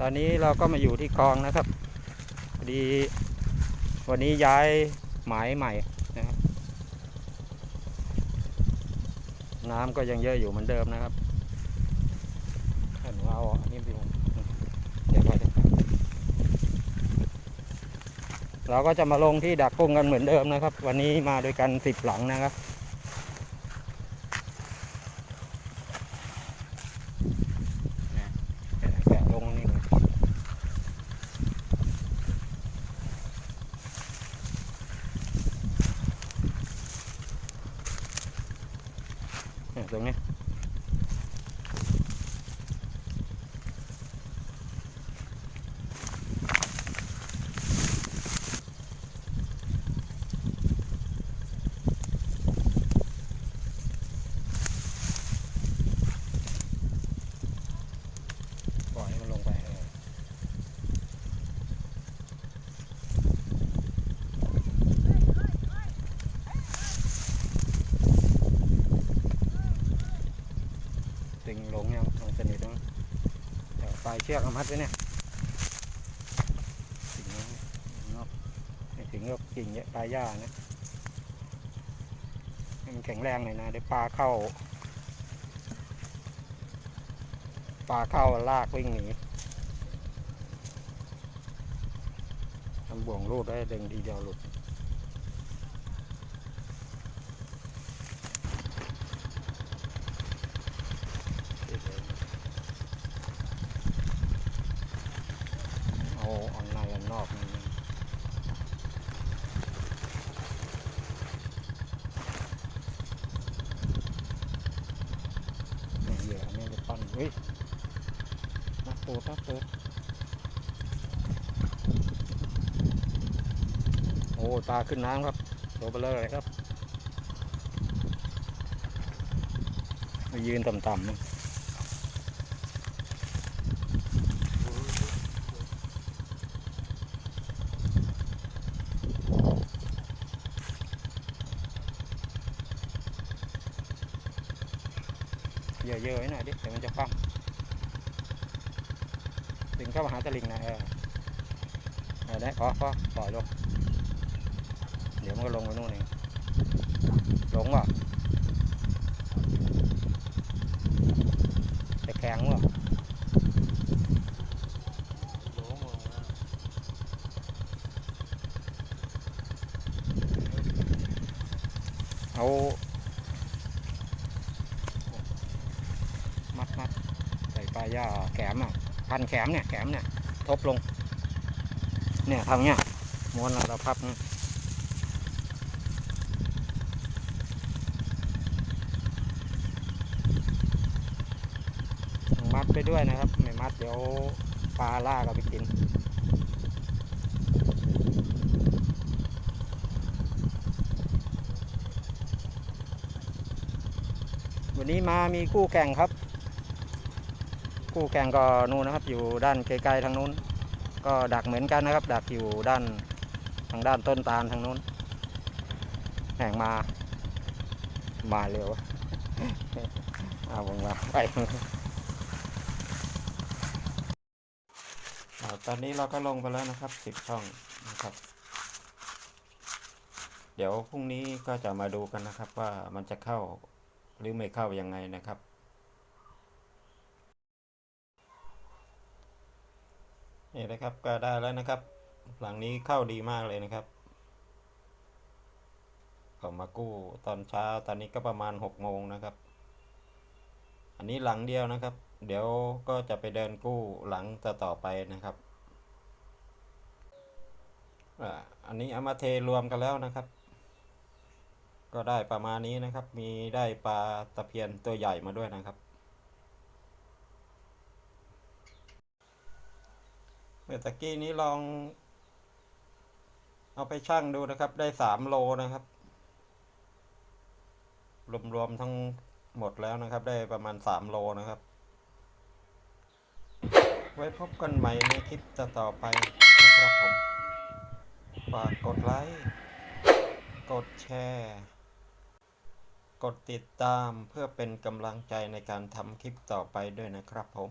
ตอนนี้เราก็มาอยู่ที่คลองนะครับพอดีวันนี้ย้ายหมายใหม่นะครับน้ำก็ยังเยอะอยู่เหมือนเดิมนะครับหนูเอาอันนี้ไปลงเดี๋ยวไว้เดี๋ยวเราก็จะมาลงที่ดักกุ้งกันเหมือนเดิมนะครับ วันนี้มาด้วยกันสิบหลังนะครับ แกะลงนี่เลยเนี่ย ตรงนี้ปล่อยให้มันลงไปเออ ดึงลงยังลงสนิทมั้งเดี๋ยว ปลายเชือกอมัดไว้เนี่ยถึงนะเนาะไม่ถึงก็กิ่งเยอะปลายหญ้านะให้มันแข็งแรงหน่อยนะเดี๋ยวปลาเข้า ปลาเข้าลากวิ่งหนีทำบ่วงรูดได้ดึงทีเดียวหลุด เอาออ นอกนี่เนี่เหยื่ออันนี้จะปั้นเฮ้ยนักปูนักปูโอ้ตาขึ้นน้ำครับตัวเบลเลอร์เลยครับมายืนต่ำๆ เยอะๆไว้หน่อยดิเดี๋ยวมันจะคว่ำดึงเข้ามาหาตะลิงนะเออเออได้ขอขอปล่อยลง เดี๋ยวมันก็ลงไปนู่นเองลงว่ะจะแข็งว่ะเอา มัดมัดใส่ ปลายย่าแขมอะพันแขมเนี่ยแขมเนี่ยทบลง เนี่ยทางเนี้ยม้วนเราพับเนี่ยมัดไปด้วยนะครับ ไม่มัดเดี๋ยวปลาล่าก็ไปกินวันนี้มามีคู่แข่งครับ คู่แข่งก็นู่นนะครับ อยู่ด้านไกลๆทางนู้น ก็ดักเหมือนกันนะครับ ดักอยู่ด้านทางด้านต้นตาลทางนู้น แห่งมา มาเร็วเอาผมมาไปตอนนี้เราก็ลงไปแล้วนะครับสิบช่องนะครับ เดี๋ยวพรุ่งนี้ก็จะมาดูกันนะครับว่ามันจะเข้าหรือไม่เข้ายังไงนะครับ นี่นะครับก็ได้แล้วนะครับ หลังนี้เข้าดีมากเลยนะครับผมมากู้ตอนเช้าตอนนี้ก็ประมาณหกโมงนะครับ อันนี้หลังเดียวนะครับ เดี๋ยวก็จะไปเดินกู้หลังต่อต่อไปนะครับอ่าอันนี้เอามาเทรวมกันแล้วนะครับ ก็ได้ประมาณนี้นะครับ มีได้ปลาตะเพียนตัวใหญ่มาด้วยนะครับ เมื่อตะกี้นี้ลอง เอาไปชั่งดูนะครับ ได้สามโลนะครับ รวมๆทั้งหมดแล้วนะครับ ได้ประมาณสามโลนะครับ ไว้พบกันใหม่ในคลิปต่อไปนะครับผม ฝากกดไลค์ กดแชร์ กดติดตามเพื่อเป็นกำลังใจในการทำคลิปต่อไปด้วยนะครับผม